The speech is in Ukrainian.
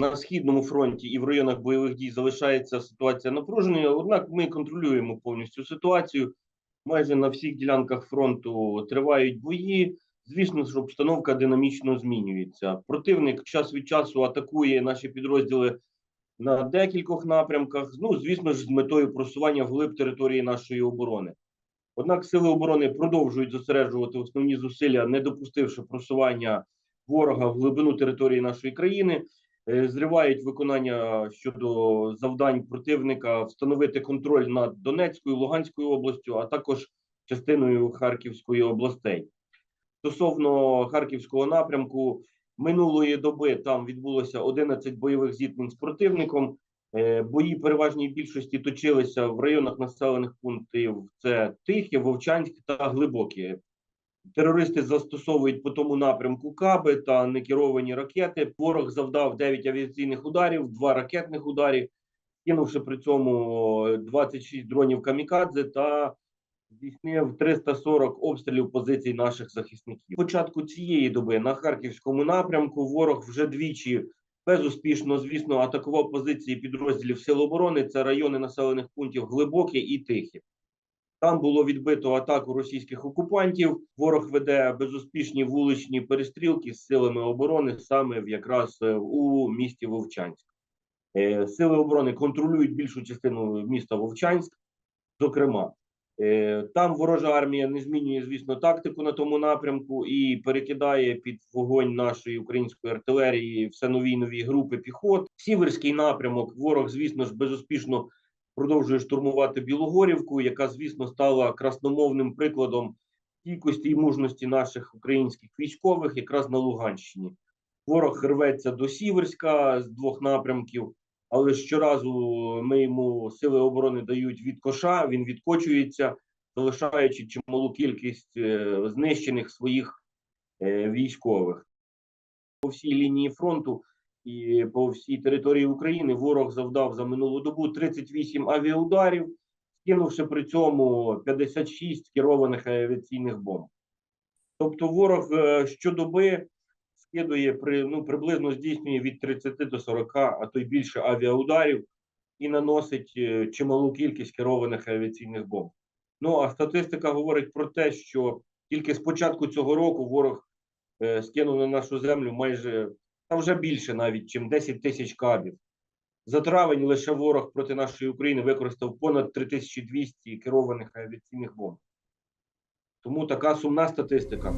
На східному фронті і в районах бойових дій залишається ситуація напруженою. Однак ми контролюємо повністю ситуацію. Майже на всіх ділянках фронту тривають бої. Звісно, що обстановка динамічно змінюється. Противник час від часу атакує наші підрозділи на декількох напрямках. Ну, звісно ж, з метою просування вглиб території нашої оборони. Однак сили оборони продовжують зосереджувати основні зусилля, не допустивши просування ворога в глибину території нашої країни, зривають виконання щодо завдань противника, встановити контроль над Донецькою, Луганською областю, а також частиною Харківської областей. Стосовно Харківського напрямку, минулої доби там відбулося 11 бойових зіткнень з противником. Е, Бої переважній більшості точилися в районах населених пунктів: це Тихе, Вовчанськ та Глибоке. Терористи застосовують по тому напрямку каби та некеровані ракети. Ворог завдав 9 авіаційних ударів, 2 ракетних ударів, кинувши при цьому 26 дронів камікадзе та здійснив 340 обстрілів позицій наших захисників. Початку цієї доби на харківському напрямку ворог вже двічі безуспішно, звісно, атакував позиції підрозділів Сил оборони. Це райони населених пунктів Глибоке і Тихе. Там було відбито атаку російських окупантів. Ворог веде безуспішні вуличні перестрілки з силами оборони саме в- якраз е, у місті Вовчанськ. Е, Сили оборони контролюють більшу частину міста Вовчанськ. Зокрема, Е, там ворожа армія не змінює, звісно, тактику на тому напрямку і перекидає під вогонь нашої української артилерії все нові нові групи піхот. Сіверський напрямок ворог, звісно ж, безуспішно продовжує штурмувати Білогорівку, яка, звісно, стала красномовним прикладом стійкості і мужності наших українських військових, якраз на Луганщині. Ворог рветься до Сіверська з двох напрямків, але щоразу ми йому сили оборони дають від коша, він відкочується, залишаючи чималу кількість е, знищених своїх е, військових. По всій лінії фронту і по всій території України ворог завдав за минулу добу 38 авіаударів, скинувши при цьому 56 керованих авіаційних бомб. Тобто ворог е, щодоби скидує при ну приблизно здійснює від 30 до 40, а то й більше авіаударів і наносить е, чималу кількість керованих авіаційних бомб. Ну а статистика говорить про те, що тільки з початку цього року ворог е, скинув на нашу землю майже та вже більше навіть, чим 10 тисяч кабів. За травень лише ворог проти нашої України використав понад 3200 керованих авіаційних бомб. Тому така сумна статистика.